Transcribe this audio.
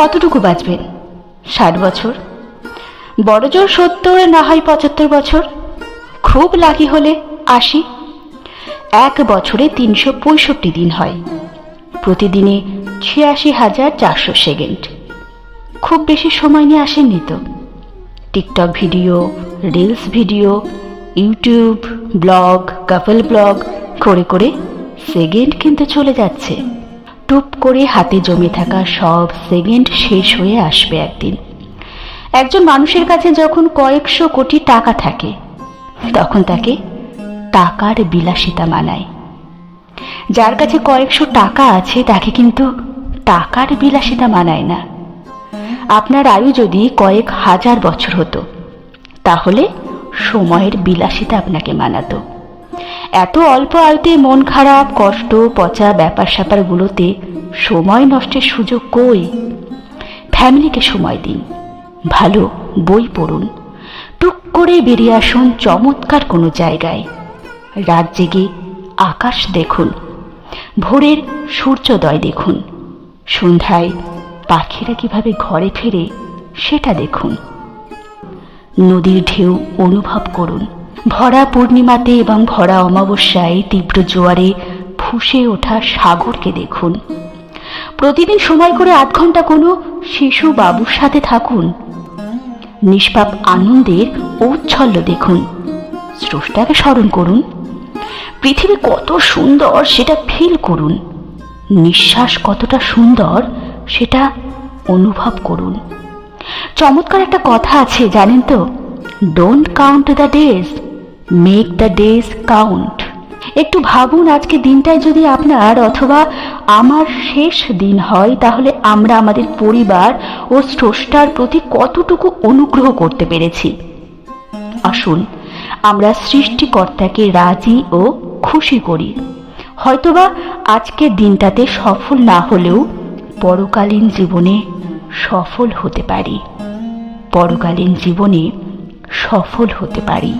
কতটুকু বাঁচবেন ষাট বছর? বড় জোর সত্তর, না হয় পঁচাত্তর বছর? খুব লাকি হলে আশি? এক বছরে তিনশো পঁয়ষট্টি দিন হয়। প্রতিদিনে ছিয়াশি হাজার চারশো সেকেন্ড। খুব বেশি সময় নিয়ে আসেননি তো? TikTok video, reels video, YouTube, vlog, couple vlog, করে করে সেকেন্ড কিন্তু চলে যাচ্ছে। টুপ করে হাতে জমে থাকা সব সেকেন্ড শেষ হয়ে আসবে একদিন। একজন মানুষের কাছে যখন কয়েকশো কোটি টাকা থাকে, তখন তাকে টাকার বিলাসিতা মানায়। যার কাছে কয়েকশো টাকা আছে, তাকে কিন্তু টাকার বিলাসিতা মানায় না। আপনার আয়ু যদি কয়েক হাজার বছর হতো, তাহলে সময়ের বিলাসিতা আপনাকে মানাতো। এত অল্প আয়ুতে মন খারাপ, কষ্ট, পচা ব্যাপার স্যাপারগুলোতে সময় নষ্টের সুযোগ কই? ফ্যামিলিকে সময় দিন, ভালো বই পড়ুন, টুক করে বেরিয়ে আসুন চমৎকার কোনো জায়গায়। রাত জেগে আকাশ দেখুন, ভোরের সূর্যোদয় দেখুন, সন্ধ্যায় পাখিরা কীভাবে ঘরে ফেরে সেটা দেখুন। নদীর ঢেউ অনুভব করুন, ভরা পূর্ণিমাতে এবং ভরা অমাবস্যায় তীব্র জোয়ারে ফুসে ওঠা সাগরকে দেখুন। প্রতিদিন সময় করে আধ ঘণ্টা কোনো শিশু বাবুর সাথে থাকুন। নিষ্পাপ আনন্দের ঔচ্ছল্য দেখুন। স্রষ্টাকে স্মরণ করুন। পৃথিবী কত সুন্দর সেটা ফিল করুন। নিঃশ্বাস কতটা সুন্দর সেটা অনুভব করুন। চমৎকার একটা কথা আছে, জানেন তো? Don't count the days make the days count একটু ভাবুন আজকে দিনটায় যদি আপনার অথবা আমার শেষ দিন হয়, তাহলে আমরা আমাদের পরিবার ও স্রষ্টার প্রতি কতটুকু অনুগ্রহ করতে পেরেছি? আসুন, আমরা সৃষ্টিকর্তাকে রাজি ও খুশি করি। হয়তোবা আজকের দিনটাতে সফল না হলেও পরকালীন জীবনে সফল হতে পারি। পরকালীন জীবনে সফল হতে পারি।